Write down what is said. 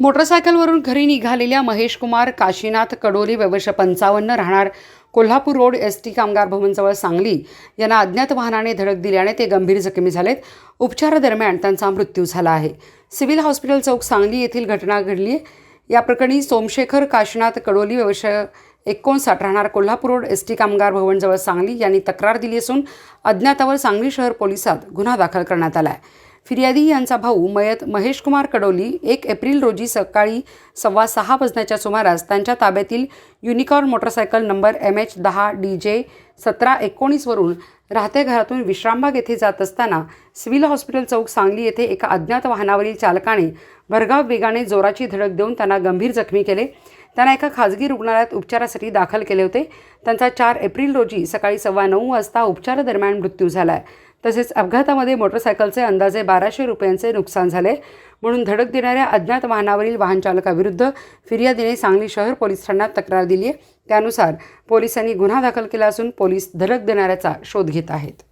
मोटरसायकलवरून घरी निघालेल्या महेश कुमार काशीनाथ कडोली वर्ष पंचावन्न राहणार कोल्हापूर रोड एस टी कामगार भवनजवळ सांगली. यांना अज्ञात वाहनाने धडक दिल्याने ते गंभीर जखमी झालेत. उपचारादरम्यान त्यांचा मृत्यू झाला आहे. सिव्हिल हॉस्पिटल चौक सांगली येथील घटना घडली आहे. या प्रकरणी सोमशेखर काशीनाथ कडोली वर्ष एकोणसाठ राहणार कोल्हापूर रोड एस टी कामगार भवनजवळ सांगली यांनी तक्रार दिली असून अज्ञातावर सांगली शहर पोलिसात गुन्हा दाखल करण्यात आला आहे. फिर्यादी यांचा भाऊ मयत महेश कुमार कडोली एक एप्रिल रोजी सकाळी सव्वा सहा वाजण्याच्या सुमारास त्यांच्या ताब्यातील unicorn motorcycle number M H दहा डी जे सतरा एकोणीसवरून राहत्या घरातून विश्रामबाग येथे जात असताना सिव्हिल हॉस्पिटल चौक सांगली येथे एका अज्ञात वाहनावरील चालकाने भरगाव वेगाने जोराची धडक देऊन त्यांना गंभीर जखमी केले. त्यांना एका खाजगी रुग्णालयात उपचारासाठी दाखल केले होते. त्यांचा चार एप्रिल रोजी सकाळी सव्वा नऊ वाजता उपचारादरम्यान मृत्यू झाला आहे. तसेच अपघातामध्ये मोटरसायकलचे अंदाजे बाराशे रुपयांचे नुकसान झाले. म्हणून धडक देणाऱ्या अज्ञात वाहनावरील वाहनचालकाविरुद्ध फिर्यादीने सांगली शहर पोलीस ठाण्यात तक्रार दिली आहे त्यानुसार पोलिसांनी गुन्हा दाखल केला असून पोलीस धडक देणाऱ्याचा शोध घेत आहेत.